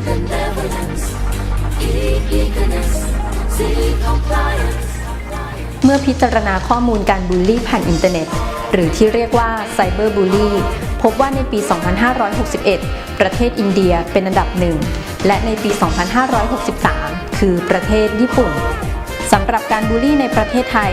benevolence, eagerness, seek compliance. เมื่อพิจารณาข้อมูลการบูลลี่ผ่านอินเทอร์เน็ต หรือที่เรียกว่าไซเบอร์บูลลี่พบว่าในปี 2561 ประเทศอินเดียเป็นอันดับหนึ่ง และในปี 2563 คือประเทศญี่ปุ่น สำหรับการบูลลี่ในประเทศไทย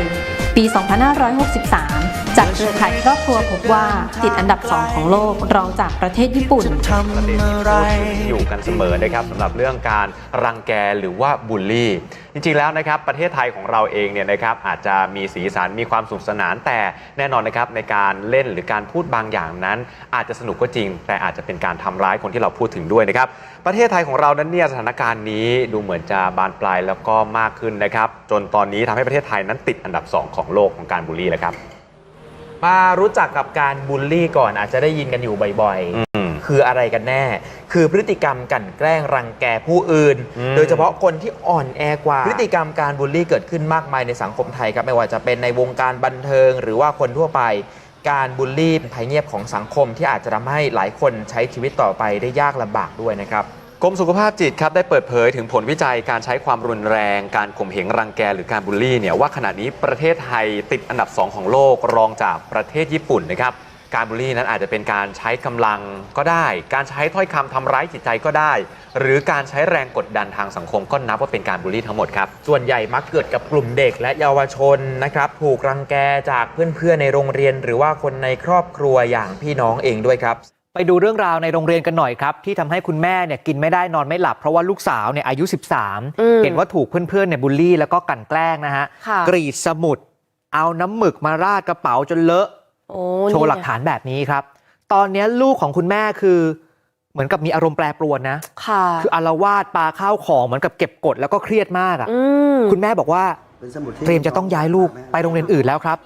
ปี 2563 จากเครือข่ายครอบครัวพบว่าติดอันดับ 2 ของโลกรองจากประเทศญี่ปุ่นทำประเด็นที่อะไรพูดถึงอยู่กันเสมอนะครับสำหรับเรื่องการรังแกหรือว่าบูลลี่ จริงๆแล้วนะครับประเทศไทยของเราเองเนี่ยนะครับอาจจะมีสีสันมีความสนุขสนานแต่แน่นอนนะครับในการเล่นหรือการพูดบางอย่างนั้น อาจจะสนุกก็จริง แต่อาจจะเป็นการทำร้ายคนที่เราพูดถึงด้วยนะครับประเทศไทยของเรานั้นเนี่ยสถานการณ์นี้ดูเหมือนจะบานปลายแล้วก็มากขึ้นนะครับจนตอนนี้ทำให้ประเทศไทยนั้นติดอันดับสองของโลกของการบูลลี่แล้วครับ มารู้จักกับการบูลลี่ก่อนอาจจะได้ยินกันอยู่บ่อยอืมๆคืออะไรกันแน่ คือพฤติกรรมกลั่นแกล้งรังแกผู้อื่นอืมโดยเฉพาะคนที่อ่อนแอกว่า พฤติกรรมการบูลลี่เกิดขึ้นมากมายในสังคมไทยครับไม่ว่าจะเป็นในวงการบันเทิง หรือว่าคนทั่วไปการบูลลี่เป็นภัยเงียบของสังคมที่อาจจะทำให้หลายคนใช้ชีวิตต่อไปได้ยากลำบากด้วยนะครับ กรมสุขภาพจิตครับได้เปิดเผยถึงผลวิจัยการใช้ความรุนแรง การข่มเหงรังแกหรือการบูลลี่เนี่ยว่าขณะนี้ประเทศไทยติดอันดับ 2 ของโลกรองจากประเทศญี่ปุ่นนะครับการบูลลี่นั้นอาจจะเป็นการใช้กำลังก็ได้ การใช้ถ้อยคำทำร้ายจิตใจก็ได้ หรือการใช้แรงกดดันทางสังคมก็นับว่าเป็นการบูลลี่ทั้งหมดครับ ส่วนใหญ่มักเกิดกับกลุ่มเด็กและเยาวชนนะครับ ถูกรังแกจากเพื่อนๆในโรงเรียน หรือว่าคนในครอบครัวอย่างพี่น้องเองด้วยครับ ไปดูเรื่องราวในโรงเรียนกันหน่อยครับ ที่ทำให้คุณแม่เนี่ยกินไม่ได้นอนไม่หลับ เพราะว่าลูกสาวเนี่ยอายุอืม13 เห็นว่าถูกเพื่อนๆเนี่ยบูลลี่แล้วก็กลั่นแกล้งนะฮะค่ะกรีดสมุด เอาน้ำหมึกมาราดกระเป๋าจนเลอะโอ้โชว์หลักนี่ไงฐานแบบนี้ครับ ตอนนี้ลูกของคุณแม่คือ เหมือนกับมีอารมณ์แปรปรวนนะค่ะคืออารวาสปาข้าวของเหมือนกับเก็บกดแล้วก็เครียดมากอะอืมคุณแม่บอกว่าเตรียมจะต้องย้ายลูกไปโรงเรียนอื่นแล้วครับ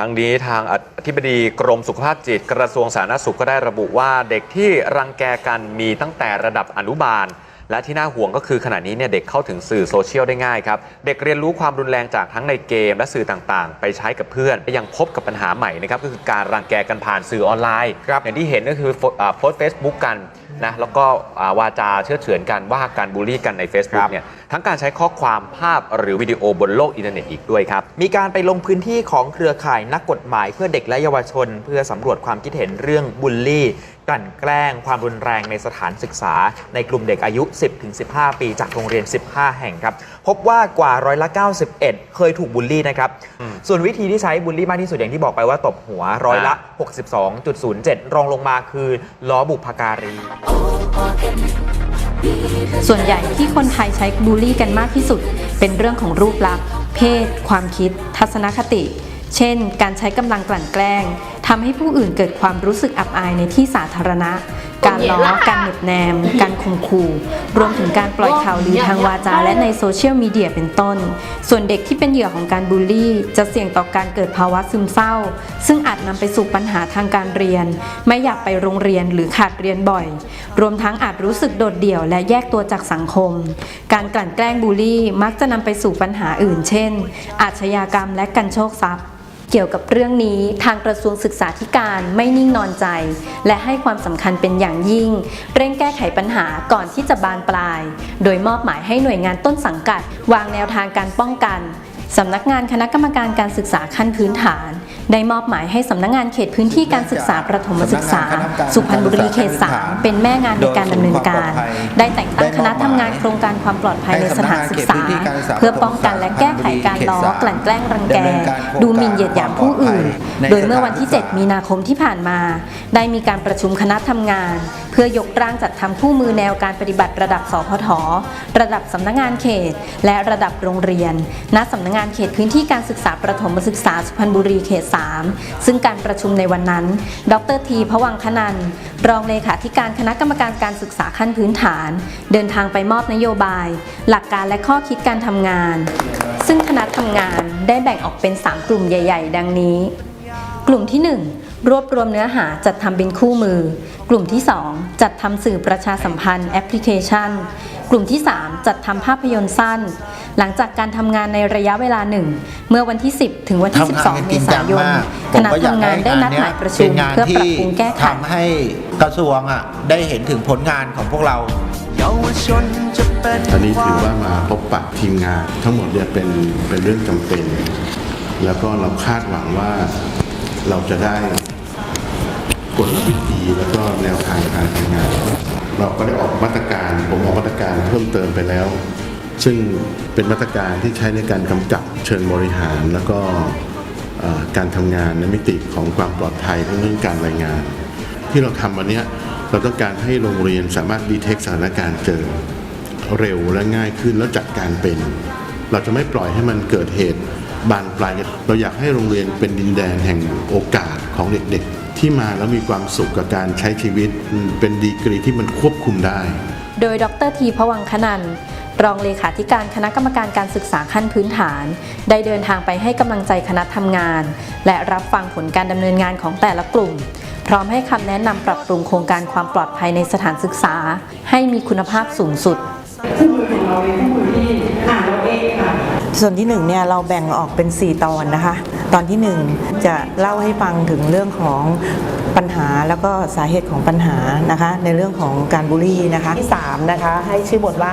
ทั้งนี้ทางอธิบดีกรมสุขภาพจิตกระทรวงสาธารณสุขก็ได้ระบุว่าเด็กที่รังแกกันมีตั้งแต่ระดับอนุบาล และที่น่าห่วงก็คือขณะนี้เนี่ยเด็กเข้าถึงสื่อโซเชียลได้ง่ายครับ เด็กเรียนรู้ความรุนแรงจากทั้งในเกมและสื่อต่างๆ ไปใช้กับเพื่อนและยังพบกับปัญหาใหม่นะครับก็คือการรังแกกันผ่านสื่อออนไลน์ครับอย่างที่เห็นก็คือโพสอ่าโพสเฟซบุ๊กกัน นะแล้วก็อ่าวาจาเชื่อเฉือนกันว่าการบูลลี่กันใน Facebook เนี่ยทั้งการใช้ข้อความภาพหรือวิดีโอบนโลกอินเทอร์เน็ตอีกด้วยครับ มีการไปลงพื้นที่ของเครือข่ายนักกฎหมายเพื่อเด็กและเยาวชน เพื่อสำรวจความคิดเห็นเรื่องบูลลี่กลั่นแกล้งความรุนแรงในสถานศึกษา ในกลุ่มเด็กอายุ 10-15 ปีจากโรงเรียน 15 แห่งครับ พบว่ากว่าร้อยละ 91 เคยถูกบูลลี่นะครับ ส่วนวิธีที่ใช้บูลลี่มากที่สุดอย่างที่บอกไปว่าตบหัวร้อยละ 62.07 รองลงมาคือล้อบุพการี ส่วนใหญ่ที่คนไทยใช้บูลลี่กันมากที่สุด เป็นเรื่องของรูปลักษณ์ เพศ ความคิด ทัศนคติ เช่น การใช้กำลังกลั่นแกล้งทำให้ผู้อื่นเกิดความรู้สึกอับอายในที่สาธารณะการล้อ การเหน็บแนม การข่มขู่ รวมถึงการปล่อยข่าวลือทางวาจาและในโซเชียลมีเดียเป็นต้น ส่วนเด็กที่เป็นเหยื่อของการบูลลี่ จะเสี่ยงต่อการเกิดภาวะซึมเศร้า ซึ่งอาจนำไปสู่ปัญหาทางการเรียน ไม่อยากไปโรงเรียนหรือขาดเรียนบ่อย รวมทั้งอาจรู้สึกโดดเดี่ยวและแยกตัวจากสังคม การกลั่นแกล้งบูลลี่ มักจะนำไปสู่ปัญหาอื่น เช่น อาชญากรรมและกันโชคทรัพย์ เกี่ยวกับเรื่องนี้ทางกระทรวงศึกษาธิการไม่นิ่งนอนใจ และให้ความสำคัญเป็นอย่างยิ่ง เร่งแก้ไขปัญหาก่อนที่จะบานปลาย โดยมอบหมายให้หน่วยงานต้นสังกัด วางแนวทางการป้องกัน สำนักงานคณะกรรมการการศึกษาขั้นพื้นฐาน ได้มอบหมายให้สำนักงานเขตพื้นที่การศึกษาประถมศึกษา สุพรรณบุรีเขต3เป็นแม่งานในการดำเนินการ ได้แต่งตั้งคณะทำงานโครงการความปลอดภัยในสถานศึกษา เพื่อป้องกันและแก้ไขการล้อกลั่นแกล้งรังแก ดูหมิ่นเหยียดหยามผู้อื่น โดยเมื่อวันที่ 7 มีนาคมที่ผ่านมา ได้มีการประชุมคณะทำงาน เพื่อยกร่างจัดทำคู่มือแนวการปฏิบัติระดับสพทระดับสำนักงานเขต และระดับโรงเรียนณสำนักงานเขตพื้นที่การศึกษาประถมศึกษาสุพรรณบุรีเขต 3 ซึ่งการประชุมในวันนั้น ดรทีพวังคนันรองเลขาธิการคณะกรรมการการศึกษาขั้นพื้นฐาน เดินทางไปมอบนโยบาย หลักการและข้อคิดการทำงาน ซึ่งคณะทำงานได้แบ่งออกเป็น 3 กลุ่มใหญ่ ๆ ดังนี้ กลุ่มที่ 1 รวบรวมเนื้อหาจัดทำเป็นคู่มือ กลุ่มที่ 2 จัดทำสื่อประชาสัมพันธ์แอปพลิเคชัน กลุ่มที่ 3 จัดทำภาพยนตร์สั้น หลังจากการทำงานในระยะเวลาหนึ่ง เมื่อวันที่ 10 ถึงวันที่ทำงาน12 เมจริงษาจังยนมากคผมณะก็อยากทำงานได้นัดหมายประชุมเป็นงานเพื่อปรับที่ปรุงแก้ไขทำให้กระทรวงอะได้เห็นถึงผลงานของพวกเราย้าวชนจะเป็นอันนี้ถือว่ามาพบปะทีมงาน ทั้งหมดเนี่ยเป็นเป็นเรื่องจำเป็น แล้วก็เราคาดหวังว่าเราจะได้ กลวิธีแล้วก็แนวทางการทำงาน เราก็ได้ออกมาตรการ ผมออกมาตรการเพิ่มเติมไปแล้ว ซึ่งเป็นมาตรการที่ใช้ในการกำกับเชิงบริหาร แล้วก็การทำงานในมิติของความปลอดภัยทั้งเรื่องการรายงาน ที่เราทำวันนี้เราต้องการให้โรงเรียนสามารถดีเทคสถานการณ์เจอเร็วและง่ายขึ้นแล้วจัดการเป็น เราจะไม่ปล่อยให้มันเกิดเหตุบานปลายเราอยากให้โรงเรียนเป็นดินแดนแห่งโอกาสของเด็กๆ ที่มาแล้วมีความสุขกับการใช้ชีวิตเป็นดีกรีที่มันควบคุมได้ โดยดรทีพวังคนันรองเลขาธิการคณะกรรมการการศึกษาขั้นพื้นฐาน ได้เดินทางไปให้กำลังใจคณะทำงาน และรับฟังผลการดำเนินงานของแต่ละกลุ่ม พร้อมให้คำแนะนำปรับปรุงโครงการความปลอดภัยในสถานศึกษา ให้มีคุณภาพสูงสุดส่วนผู้มือที่หนึ่ง เนี่ยเราแบ่งออกเป็น 4 ตอนนะคะ ตอนที่หนึ่งจะเล่าให้ฟังถึงเรื่องของปัญหาแล้วก็สาเหตุของปัญหานะคะ ในเรื่องของการบูลลี่นะคะ ที่ 3 นะคะ ให้ชื่อบทว่า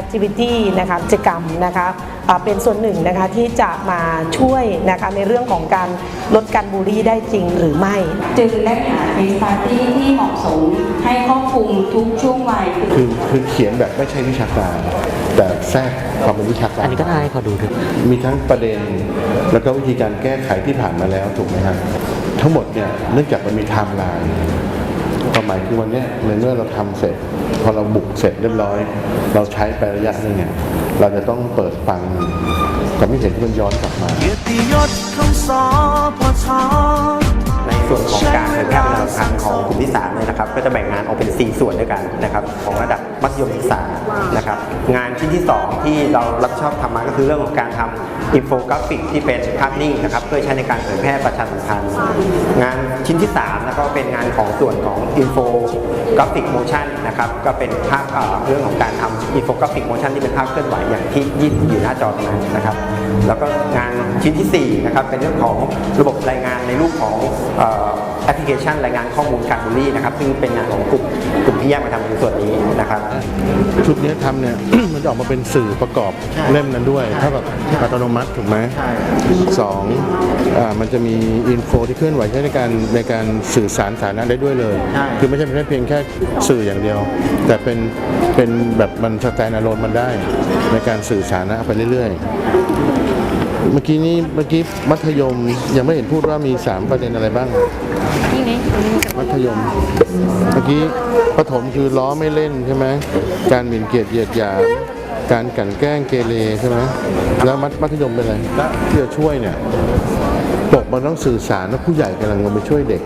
activity นะคะกิจกรรมนะคะอ่าเป็นส่วนหนึ่งนะคะที่จะมาช่วยนะคะในเรื่องของการลดการบูลลี่ได้จริงหรือไม่ จึงได้หา case study ที่เหมาะสมให้ครอบคลุมทุกช่วงวัยคือคือเขียนแบบไม่ใช่วิชาการ แต่แทรกความเป็นวิชาการอันนี้ก็ได้ขอดูถึงมีทั้งประเด็น แล้วก็วิธีการแก้ไขที่ผ่านมาแล้วถูกไหมครับทั้งหมดเนี่ยเนื่องจากมันมีไทม์ไลน์ความหมายคือวันเนี้ยในเมื่อเราทำเสร็จ พอเราบุกเสร็จเรียบร้อย เราใช้ไประยะหนึงเนี่ยเราจะต้องเปิดฟังความคิดเห็นที่มันย้อนกลับมาเกียรติยศของสอพชในส่วนของ การเผยแพร่ประชาสัมพันของกลุ่มที่3เนี่ยนะครับก็จะแบ่งงานออกเป็น 4 ส่วนด้วยกันนะครับของระดับมัธยมศึกษานะครับงานชิ้นที่ 2 ที่เรารับชอบทำมาก็คือเรื่องของการทำอินโฟกราฟิกที่เป็นภาพนิ่งนะครับเพื่อใช้ในการเผยแพร่ประชาสัมพันธ์งานชิ้นที่3แล้วก็เป็นงานของส่วนของอินโฟกราฟิกโมชันนะครับก็เป็นภาพเรื่องของการทำอินโฟกราฟิกโมชันที่เป็นภาพเคลื่อนไหวอย่างที่ยี่อยู่หน้าจอตรงนั้นนะครับแล้วก็งานชิ้นที่4นะครับเป็นเรื่องของระบบรายงานในรูปของ แอปพลิเคชันรายงานข้อมูลการบูลลี่นะครับซึ่งเป็นงานของกลุ่มกลุ่มที่แยกมาทำในส่วนนี้นะครับ ชุดนี้ทำเนี่ย มันจะออกมาเป็นสื่อประกอบเล่มนั้นด้วยเท่ากับอัตโนมัติถูกไหมสองอามันจะมีอินโฟที่เคลื่อนไหวใช้ในการในการสื่อสารสาธารณะได้ด้วยเลยคือไม่ใช่แค่เพียงแค่สื่ออย่างเดียว แต่เป็นเป็นแบบมันสแตนอะโลนมันได้ในการสื่อสารนะไปเรื่อยๆ เมื่อกี้นี้เมื่อกี้มัธยมยังไม่เห็นพูดว่ามี 3 ประเด็นอะไรบ้างมัธยม เมื่อกี้ประถมคือล้อไม่เล่นใช่ไหมการหมิ่นเกียรติเหยียดหยามการกลั่นแกล้งเกเรใช่ไหมแล้วมัธมัธยมเป็นอะไรที่จะช่วยเนี่ยปกมันต้องสื่อสารว่าผู้ใหญ่กำลังลงไปช่วยเด็ก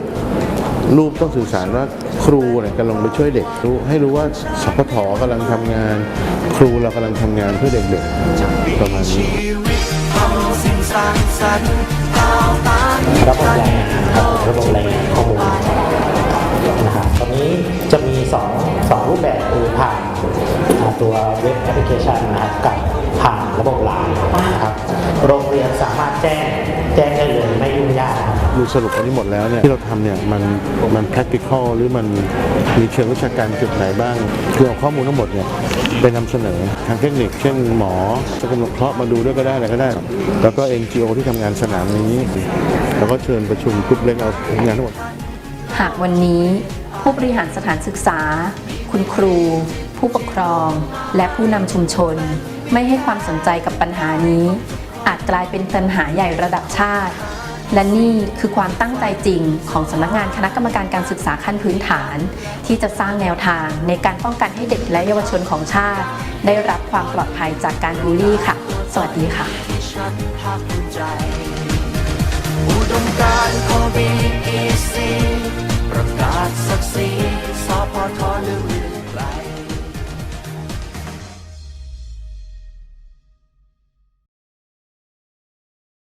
รูปต้องสื่อสารว่าครูเนี่ยกำลังไปช่วยเด็กรู้ให้รู้ว่าสพทกำลังทำงาน ครูเรากำลังทำงานเพื่อเด็กๆประมาณนี้ชีวิตทำ สร้างสรรค์ก้าวตามระบบแรงระบบแรง 2 2รูปแบบคือผ่านอ่าตัวเว็บแอปพลิเคชันนะครับกับผ่านระบบไลน์นะครับโรงเรียนสามารถแจ้งแจ้งได้เลยไม่ยุ่งยากครับดูสรุปอันนี้หมดแล้วเนี่ยที่เราทำเนี่ยมันมัน practical หรือมันมีเชิงวิชาการจุดไหนบ้างคือเอาข้อมูลทั้งหมดเนี่ยไปนำเสนอทางเทคนิค เช่นหมอจะกำลังเคราะห์มาดูด้วยก็ได้อะไรก็ได้ แล้วก็ NGO ที่ทำงานสนามนี้ แล้วก็เชิญประชุมกลุ่มเล็กเอางานทั้งหมดหากวันนี้ผู้บริหารสถานศึกษา คุณครู ผู้ปกครอง และผู้นำชุมชน ไม่ให้ความสนใจกับปัญหานี้ อาจกลายเป็นปัญหาใหญ่ระดับชาติ และนี่คือความตั้งใจจริงของสำนักงานคณะกรรมการการศึกษาขั้นพื้นฐาน ที่จะสร้างแนวทางในการป้องกันให้เด็กและเยาวชนของชาติ ได้รับความปลอดภัยจากการบูลลี่ค่ะ สวัสดีค่ะอุดมการณ์ของ BEC God's succeeds, stop our hallelujah.